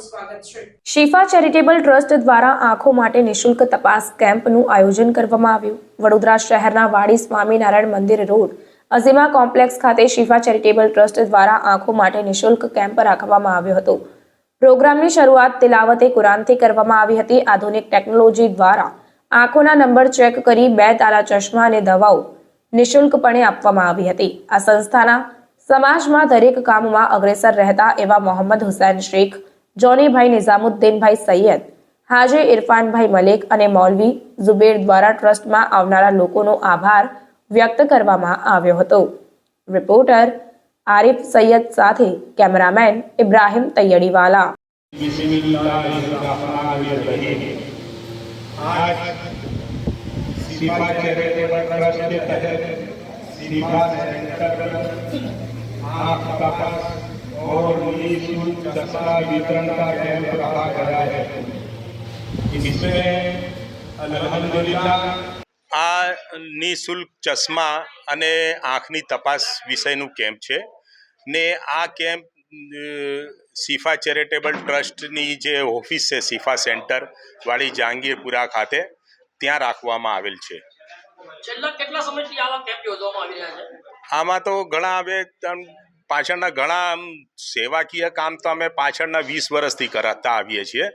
Shifa charitable trust દ્વારા આંખો માટે નિશુલ્ક તપાસ કેમ્પનું આયોજન કરવામાં આવ્યું. વડોદરા શહેરના વાડી સ્વામિનારાયણ મંદિર રોડ, અઝીમા કોમ્પ્લેક્સ ખાતે શિફા ચેરિટેબલ ટ્રસ્ટ દ્વારા આંખો માટે નિશુલ્ક કેમ્પ રાખવામાં આવ્યો હતો. પ્રોગ્રામની શરૂઆત તિલાવતે કુરાનથી કરવામાં આવી હતી. આધુનિક ટેકનોલોજી દ્વારા આંખોના નંબર ચેક કરી બે તારા ચશ્મા અને દવાઓ નિશુલ્કપણે આપવામાં આવી હતી. આ સંસ્થાના સમાજમાં દરેક કામમાં અગ્રેસર રહેતા એવા મોહમ્મદ હુસૈન શેખ જોનીભાઈ નિઝામુદ્દીનભાઈ સૈયદ હાજી ઇરફાનભાઈ મલિક અને મૌલવી ઝુબેર દ્વારા ટ્રસ્ટમાં આવનારા લોકોનો આભાર વ્યક્ત કરવામાં આવ્યો હતો રિપોર્ટર આરિફ સૈયદ સાથે કેમેરામેન ઇબ્રાહિમ તૈયડીવાલા बिस्मिल्लाहिर्रहमानिर्रहीम आज सिफा चैरिटेबल ट्रस्ट के तहत सिफा सेंटर आँख तपास और निःशुल्क चश्मा वितरण का कैंप रखा गया है इसमें अल्हम्दुलिल्लाह આ નિઃશુલ્ક ચશ્મા અને આંખની તપાસ વિષયનું કેમ્પ છે ને આ કેમ્પ અ, શિફા ચેરિટેબલ ટ્રસ્ટની જે ઓફિસ છે શિફા સેન્ટર વાળી જહાંગીરપુરા ખાતે ત્યાં રાખવામાં આવેલ છે છેલ્લા કેટલા સમયથી આવા કેમ્પ યોજવામાં આવી રહ્યા છે આમાં તો ઘણા હવે આમ પાછળના ઘણા સેવાકીય કામ તો અમે પાછળના વીસ વર્ષથી કરાતા આવીએ છીએ.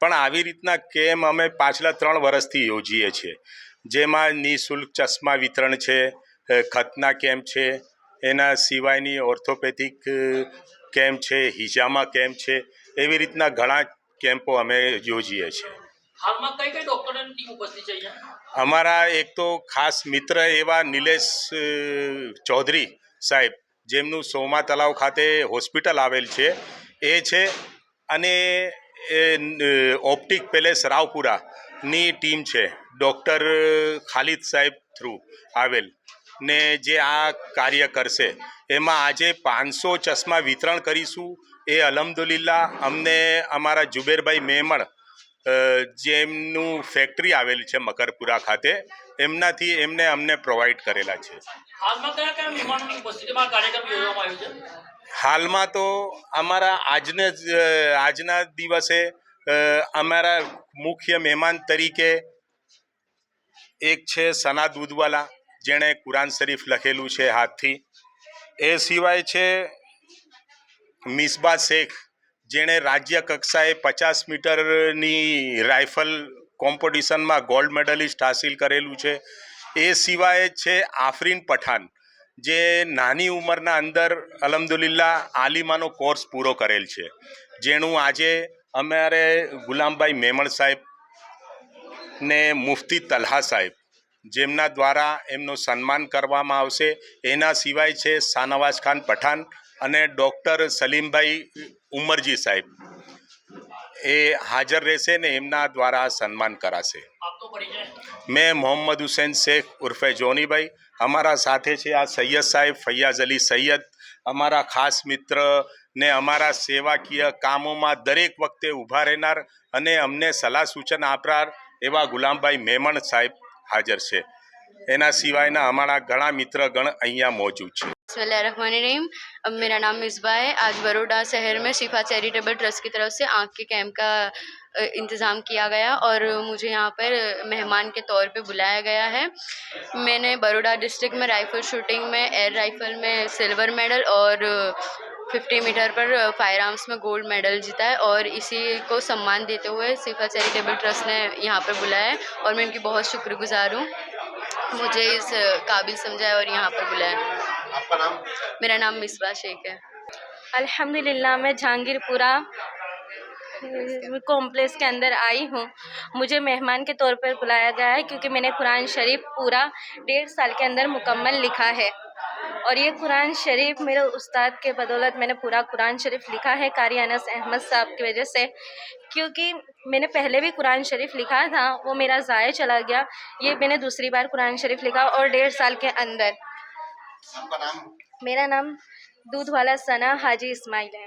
પણ આવી રીતના કેમ અમે પાછલા ત્રણ વર્ષથી યોજીએ છીએ. જેમાં નિઃશુલ્ક ચશ્મા વિતરણ છે ખતના કેમ્પ છે એના સિવાયની ઓર્થોપેથિક કેમ્પ છે હિજામા કેમ્પ છે એવી રીતના ઘણા કેમ્પો અમે યોજીએ છીએ. હાલમાં કઈ કઈ ડોક્ટરોની ટીમ ઉપસ્થિત છે અમારા એક તો ખાસ મિત્ર એવા નિલેશ ચૌધરી સાહેબ જેમનું સોમા તલાવ ખાતે હોસ્પિટલ આવેલ છે, એ છે અને ઓપ્ટિક પેલેસ રાવપુરાની ટીમ છે, ડૉક્ટર ખાલિદ સાહેબ થ્રુ આવેલ. ને જે આ કાર્ય કરશે, એમાં આજે પાંચસો ચશ્મા વિતરણ કરીશું. એ અલહમદુલિલ્લા અમને અમારા જુબેરભાઈ મેમણ જેમનું ફેક્ટરી આવેલી છે મકરપુરા ખાતે એમનાથી એમને અમને પ્રોવાઈડ કરેલા છે. હાલમાં તો અમારા આજને આજના દિવસે અમારા મુખ્ય મહેમાન તરીકે એક છે સના દૂધવાલા જેણે કુરાન શરીફ લખેલું છે હાથથી. એ સિવાય છે મિસબા શેખ જેણે રાજ્ય કક્ષાએ પચાસ મીટરની રાઇફલ કોમ્પિટિશનમાં ગોલ્ડ મેડલિસ્ટ હાસિલ કરેલું છે. એ સિવાય છે આફરીન પઠાન જે નાની ઉંમરના અંદર અલહમદુલિલ્લા આલિમાનો કોર્સ પૂરો કરેલ છે. જેનું આજે અમારે ગુલામભાઈ મેમણ સાહેબ ને મુફતી તલહા સાહેબ, જેમના દ્વારા એમનું સન્માન કરવામાં આવશે. એના સિવાય છે શાનવાઝ ખાન પઠાન અને ડૉક્ટર સલીમભાઈ ઉમરજી સાહેબ. એ હાજર રહેશે ને એમના દ્વારા સન્માન કરાશે. મેં મોહમ્મદ હુસૈન શેખ ઉર્ફે જોનીભાઈ. અમારા સાથે છે આ સૈયદ સાહેબ ફૈયાઝ અલી સૈયદ. અમારા ખાસ મિત્ર ને અમારા સેવાકીય કામોમાં દરેક વખતે ઊભા રહેનાર અને અમને સલાહ સૂચન આપનાર એવા ગુલામભાઈ મેમણ સાહેબ હાજર છે. એના સિવાયના અમારા ઘણા મિત્રગણ અહીંયા મોજૂદ છે. बसमीम अब मेरा नाम मिसबा है। आज बड़ोड़ा शहर में शिफा चैरिटेबल ट्रस्ट की तरफ़ से आँख के कैंप का इंतज़ाम किया गया और मुझे यहाँ पर मेहमान के तौर पे बुलाया गया है। मैंने बड़ोड़ा डिस्ट्रिक्ट में राइफल शूटिंग में, एयर राइफल में सिल्वर मेडल और फिफ्टी मीटर पर फायर आर्म्स में गोल्ड मेडल जीता है और इसी को सम्मान देते हुए सिफा चैरिटेबल ट्रस्ट ने यहाँ पर बुलाया है और मैं इनकी बहुत शुक्रगुजार हूँ। मुझे इस काबिल समझा है और यहाँ पर बुलाया मेरा नाम मिसबा शेख है। अल्हम्दुलिल्लाह मैं जहांगीरपुरा कॉम्प्लेक्स के अंदर आई हूँ। मुझे मेहमान के तौर पर बुलाया गया है क्योंकि मैंने कुरान शरीफ पूरा डेढ़ साल के अंदर मुकम्मल लिखा है। और ये कुरान शरीफ मेरे उस्ताद के बदौलत मैंने पूरा कुरान शरीफ लिखा है कारी अनस अहमद साहब की वजह से। क्योंकि मैंने पहले भी कुरान शरीफ लिखा था वो मेरा ज़ाय चला गया। ये मैंने दूसरी बार कुरान शरीफ लिखा और डेढ़ साल के अंदर। मेरा नाम दूध वाला सना हाजी इस्माइल है।